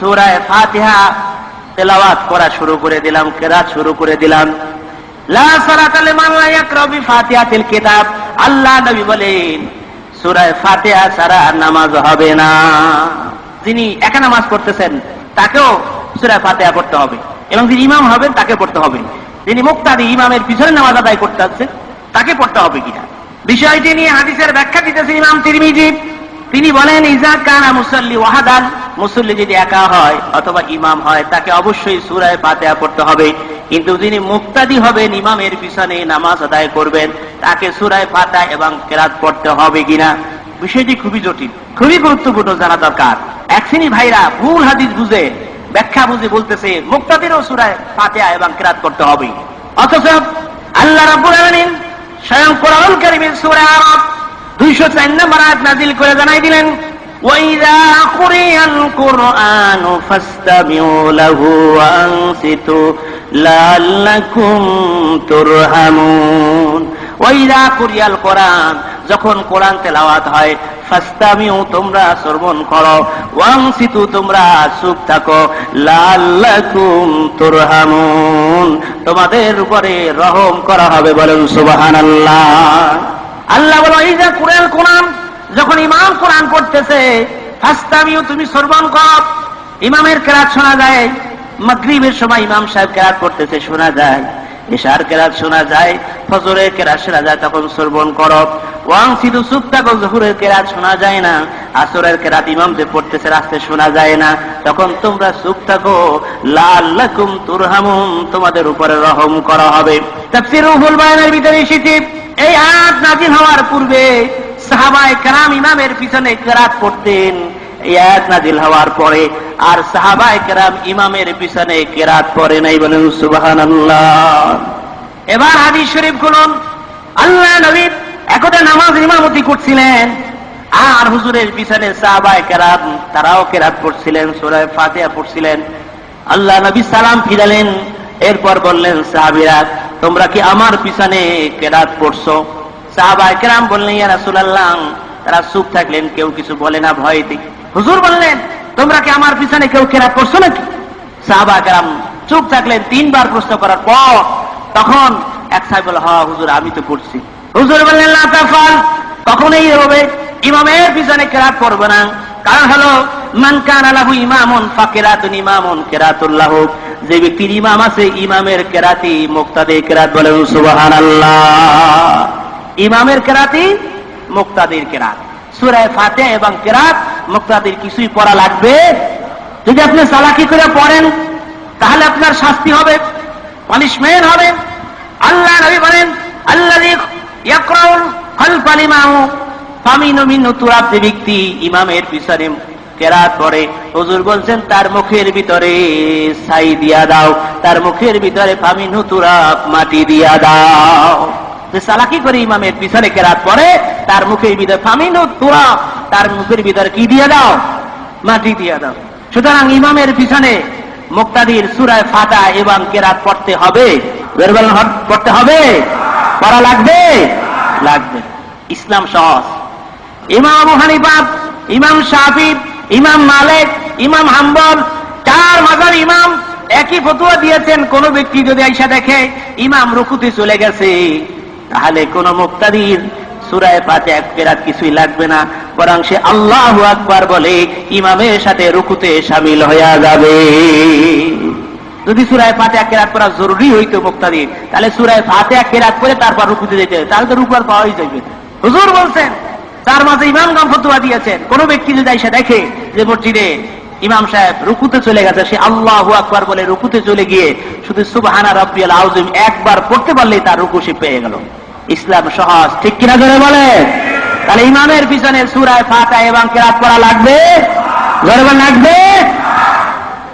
সুরায় ফাতিহা তেলাওয়াত করা শুরু করে দিলাম, কেরাত শুরু করে দিলাম। এবং ইমাম তাকে পড়তে হবে। ইমামের পিছনে নামাজ তাকে পড়তে হবে কিনা? বিষয়টি নিয়ে হাদিসের ব্যাখ্যা দিতেছে ইমাম তিরমিজি। তিনি বলেন, ইজা কানা মুসল্লি ওয়াহাদান মুসল্লি যদি একা হয় অথবা ইমাম হয়, তাকে অবশ্যই সুরায় ফাতিহা পড়তে হবে। কিন্তু যিনি মুক্তাদি হবেন, ইমামের পিছনে নামাজ আদায় করবেন, তাকে সুরায় ফাতিহা এবং কেরাত পড়তে হবে কিনা? বিষয়টি খুবই জটিল, খুবই গুরুত্বপূর্ণ জানা দরকার। এক শ্রেণি ভাইরা ভুল হাদিস বুঝে, ব্যাখ্যা বুঝে বলতেছে, মুক্তাদিরও সুরায় ফাতিহা এবং কেরাত করতে হবে। অথচ আল্লাহ রাব্বুল আলামিন স্বয়ং কোরআন কারীমের সূরা আরাফ 204 নম্বর আয়াত নাযিল করে জানাই দিলেন وَإِذَا قُرِئَ الْقُرْآنُ فَاسْتَمِعُوا لَهُ وَأَنصِتُوا لَعَلَّكُمْ تُرْحَمُونَ وَإِذَا قُرِئَ الْقُرْآنُ যখন কোরআন তেলাওয়াত হয় ফাস্তামিউ তোমরা শ্রবণ করো ওয়াংসিতু তোমরা চুপ থাকো লাল্লাকুম তুরহামুন তোমাদের উপরে রহম করা হবে বলেন সুবহানাল্লাহ আল্লাহ বলো এই যে কোরআন কোরআন যখন ইমাম কোরআন ফাস্তামিউ, তুমি শ্রবণ কর ইমামের কেরাত শোনা যায়, মাগরিবের সময় ইমাম সাহেব কেরাত পড়তেছে, শোনা যায়। ইশার কেরাত শোনা যায়, ফজরের কেরাত শোনা যায়, তখন শ্রবণ কর। ওয়াং সিধু থাকো জহুরের কেরাত শোনা যায় না, আসরের কেরাত ইমাম যে পড়তেছে রাস্তায় শোনা যায় না। তখন তোমরা চুপ থাকো তোমাদের উপরে রহম করা হবে। তাফসীর রুহুল বায়ানের ভিতরে এসেছে, এই আয়াত নাজিল হওয়ার পূর্বে সাহাবায়ে কেরাম ইমামের পিছনে কেরাত পড়তেন নাজিল হওয়ার পরে আর সাহাবায়ে কেরাম ইমামের পিছনে কেরাত নাই বলেন, সুবহানাল্লাহ। এবার শরীফ আল্লাহ একদা নামাজ ইমামতি করছিলেন আর হুজুরের পিছনে সাহাবায়ে কেরাম তারাও কেরাত পড়ছিলেন। আল্লাহ নবী সালাম ফিরালেন, এরপর বললেন, সাহাবীরা, তোমরা কি আমার পিছনে কেরাত পড়ছো সাহাবা কেরাম বললেন তারা থাকলেন, কেউ কিছু বলে না হুজুর বললেন, তোমরা কি আমার পিছনে কেউ কেরাত পড়ছো নাকি? সাহাবা কেরাম চুপ থাকলেন, তিনবার প্রশ্ন করার পর তখন এক সাহেব বলে হ্যাঁ হুজুর, আমি তো পড়ছি হুজুর বললেন কখনোই হবে ইমামের পিছনে কেরাত পড়বে না। কারণ হলো, মান কানা লাহু ইমামুন, ফাকিরাতুন ইমামুন কেরাতুল্লাহ যে ব্যক্তির ইমাম আছে, ইমামের কেরাতি মুক্তাদে কেরাত বলেন, সুবহানাল্লাহ। ইমামের কেরাতি, মুক্তাদির কেরাত। সুরায় ফাতে এবং কেরাত, মুক্তাদির কিছুই পড়া লাগবে। যদি আপনি চালাকি করে পড়েন, তাহলে আপনার শাস্তি হবে পানিশমেন্ট হবে। আল্লাহ নবী বলেন তার মুখের ভিতরে ছাই দিয়া দাও, তার মুখের ভিতরে ফামিনু তুরাব মাটি দিয়া দাও। যে সালাকি করে ইমামের পিছনে কেরাত পড়ে, তার মুখের ভিতরে ফামিনু তুরাব তার মুখের ভিতরে কি দিয়ে দাও? মাটি দিয়ে দাও। সুতরাং ইমামের পিছনে মুক্তাদির সুরায় ফাটা এবং কেরাত পড়তে হবে। পড়তে হবে? পড়া লাগবে? লাগবে। ইসলাম সহজ। ইমাম আবু হানিফা, ইমাম শাফি, ইমাম মালিক, ইমাম হাম্বল, চার মাজার ইমাম একই ফতুয়া দিয়েছেন। কোন ব্যক্তি যদি আইসা দেখে, ইমাম রুকুতে চলে গেছে। তাহলে কোন মুক্তাদির সুরায় পাতে এক কেরাত কিছুই লাগবে না, বরং সে আল্লাহ আকবার বলে ইমামের সাথে রুকুতে সামিল হইয়া যাবে যদি সুরায় ফাতে কেরাত করা জরুরি হইতো মুক্তাদির, তাহলে সুরায় ফাতে কেরাত করে তারপর রুকুতে যেতে। তাহলে তো রুকুয়ার পাওয়াই যাবে হুজুর বলছেন তার মাঝে ইমাম গাম ফতুয়া দিয়েছেন কোন ব্যক্তি যদি এসে দেখে যে মসজিদে ইমাম সাহেব রুকুতে চলে গেছে, সে আল্লাহ আকবার বলে রুকুতে চলে গিয়ে শুধু সুবাহানা রব্বিয়াল আউজিম একবার পড়তে পারলেই তার রুকু সে পেয়ে গেল। ইসলাম সহজ, ঠিক কিনা ধরে বলে তাহলে ইমামের পিছনে সুরায় ফাতা এবং কেরাত করা লাগবে? ধরে লাগবে?